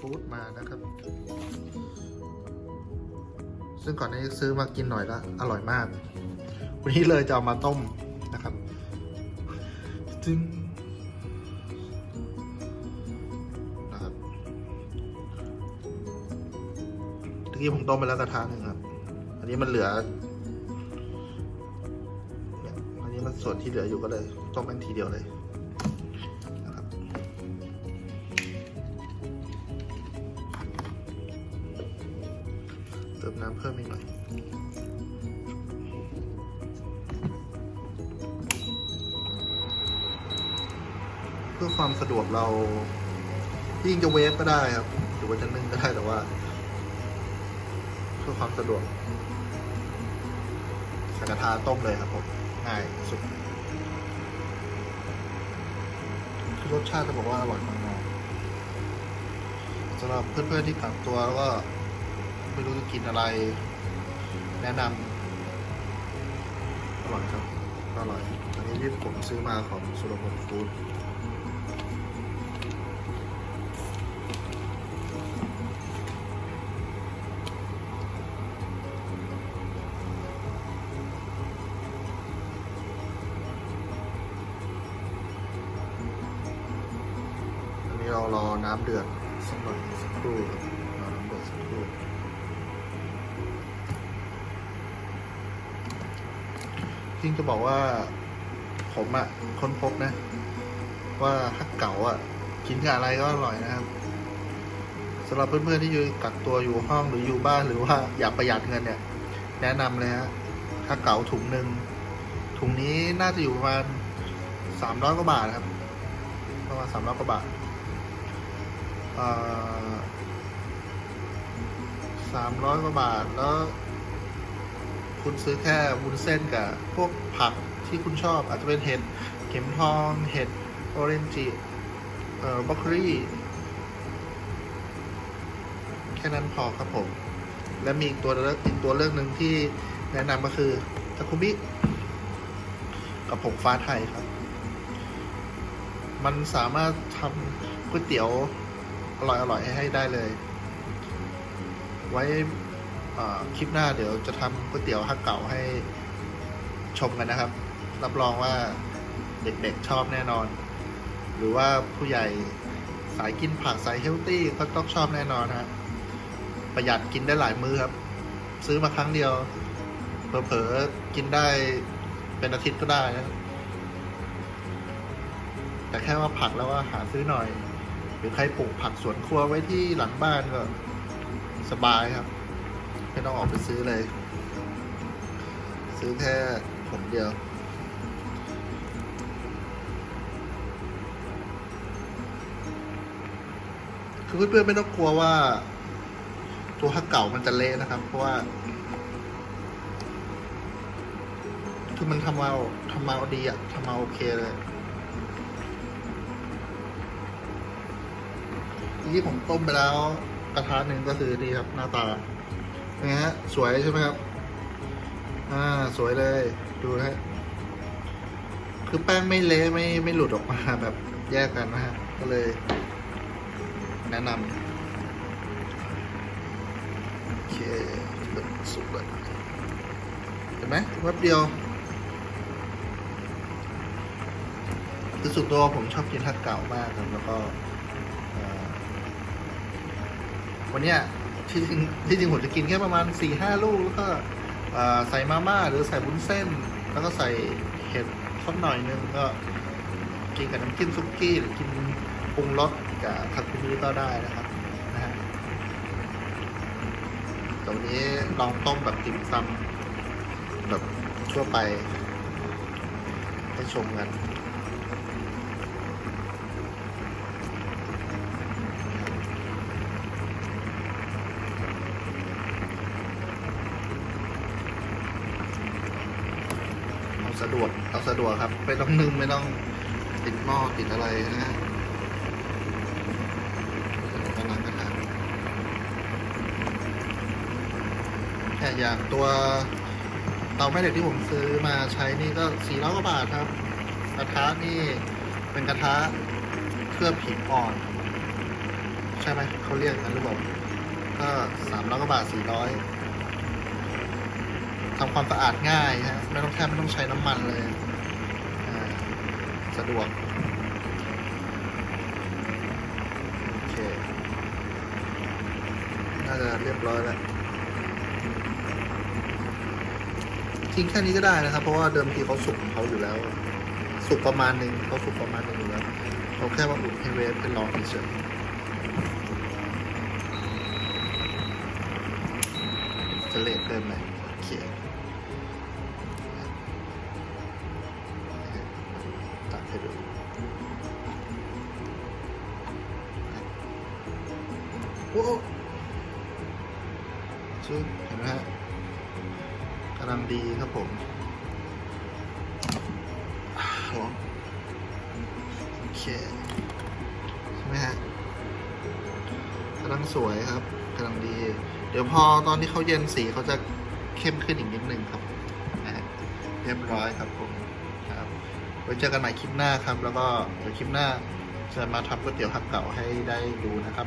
ฟู้ดมานะครับ ซึ่งก่อนหน้านี้ซื้อมากินหน่อยแล้วอร่อยมาก วันนี้เลยจะเอามาต้มนะครับจึงนะครับเมื่อกี้ผมต้มไปแล้วกระทะหนึ่งครับ อันนี้มันเหลืออันนี้มันส่วนที่เหลืออยู่ก็เลยต้มเป็นทีเดียวเลย เติมน้ำเพิ่มอีกหน่อยเพื่อความสะดวกเรายิ่งจะเวฟก็ได้ครับหรือว่าจะนึ่งก็ได้แต่ว่า เพื่อความสะดวกใส่กระทะต้มเลยครับผมง่ายสุดคือรสชาติจะบอกว่าอร่อยมากๆสำหรับเพื่อนๆที่กักตัวแล้วก็ ไม่รู้จะกินอะไร แนะนำอร่อยครับอร่อยอันนี้ที่ผมซื้อมาของสุรพลฟู้ดอันนี้เรารอน้ำเดือดสักหน่อยสักครู่รอน้ำเดือดสักครู่ จริงจะบอกว่าผมอะค้นพบนะ ว่าฮักเก๋าอะกินกับอะไรก็อร่อยนะครับสำหรับเพื่อนๆที่อยู่กักตัวอยู่ห้องหรืออยู่บ้านหรือว่าอยากประหยัดเงินเนี่ย แนะนำเลยฮะฮักเก๋าถุงหนึ่งถุงนี้น่าจะอยู่ประมาณสามร้อยกว่าบาทครับประมาณสามร้อยกว่าบาทสามร้อยกว่าบาทแล้ว คุณซื้อแค่วุ้นเส้นกับพวกผักที่คุณชอบอาจจะเป็นเห็ดเข็มทอง เห็ดออเรนจิเอ่อบล็อกโคลี่แค่นั้นพอครับผม และมีอีกตัวเลือกอีกตัวเลือกหนึ่งที่แนะนำก็คือทาคุมิกับผงฟ้าไทยครับ มันสามารถทำก๋วยเตี๋ยวอร่อยๆให้ได้เลย ไว้ คลิปหน้าเดี๋ยวจะทำก๋วยเตี๋ยวฮักเก่าให้ชมกันนะครับ รับรองว่าเด็กๆชอบแน่นอน หรือว่าผู้ใหญ่สายกินผักสายเฮลตี้ก็ต้องชอบแน่นอนฮะประหยัดกินได้หลายมื้อครับ ซื้อมาครั้งเดียวเผลอๆกินได้เป็นอาทิตย์ก็ได้นะแต่แค่ว่าผักแล้วว่าหาซื้อหน่อย หรือใครปลูกผักสวนครัวไว้ที่หลังบ้านก็สบายครับ ไม่ต้องออกไปซื้อเลย ซื้อแค่ผลเดียวคือเพื่อนๆไม่ต้องกลัวว่า ตัวฮักเก่ามันจะเละนะครับ เพราะว่าคือมันทำมาทำมาดีอะทำมาโอเคเลยที่ผมต้มไปแล้วกระทะหนึ่งก็คือนี่ครับหน้าตา นะฮะสวยใช่ไหมครับ อ่าสวยเลย ดูนะฮะคือแป้งไม่เละไม่ไม่หลุดออกมาแบบแยกกันนะฮะ ก็เลย แนะนำโอเคเปิดสุกเลยเห็นไหมแวบเดียวคือสุดตัวผมชอบกินทัดเก่ามากครับแล้วก็วันเนี้ย ที่จริงที่จริงผมจะกินแค่ประมาณสี่ห้าลูกแล้วก็ใส่มาม่าหรือใส่บุ้นเส้น แล้วก็ใส่เห็ดสักหน่อยนึงก็กินกับน้ำจิ้มซุกี้หรือกินปรุงรสกับผักคุมิก็ได้นะครับนะฮะตรงนี้ลองต้มแบบติ่มซำแบบทั่วไปให้ชมกัน เอาสะดวก เอาสะดวกครับไม่ต้องนึ่งไม่ต้องติดหม้อติดอะไรนะฮะกำลังกระทะแค่อย่างตัวเตาแม่เหล็กที่ผมซื้อมาใช้นี่ก็สี่ร้อยกว่าบาทครับ กระทะนี่เป็นกระทะเคลือบหินอ่อน ใช่ไหมเขาเรียกกันหรือเปล่าก็สามร้อยกว่าบาทสี่ร้อย ทำความสะอาดง่ายฮะไม่ต้องแทบไม่ต้องใช้น้ำมันเลยสะดวกโอเคน่าจะเรียบร้อยแล้วทิ้งแค่นี้ก็ได้นะครับ เพราะว่าเดิมทีเขาสุกของเขาอยู่แล้ว สุกประมาณหนึ่งเขาสุกประมาณหนึ่งอยู่แล้วเราแค่ว่าอุ่นให้เวฟเป็นรองเฉยจะเละเกินไหมโอเค โอ้ซึ่งเห็นไหมฮะกำลังดีครับผมร้อโอเค ใช่ไหมฮะกำลังสวยครับกำลังดี เดี๋ยวพอตอนที่เขาเย็นสีเขาจะเข้มขึ้นอีกนิดนึงครับนะฮะเรียบร้อยครับผมครับไว้เจอกันใหม่คลิปหน้าครับ แล้วก็เดี๋ยวคลิปหน้าจะมาทำก๋วยเตี๋ยวฮักเก่าให้ได้ดูนะครับ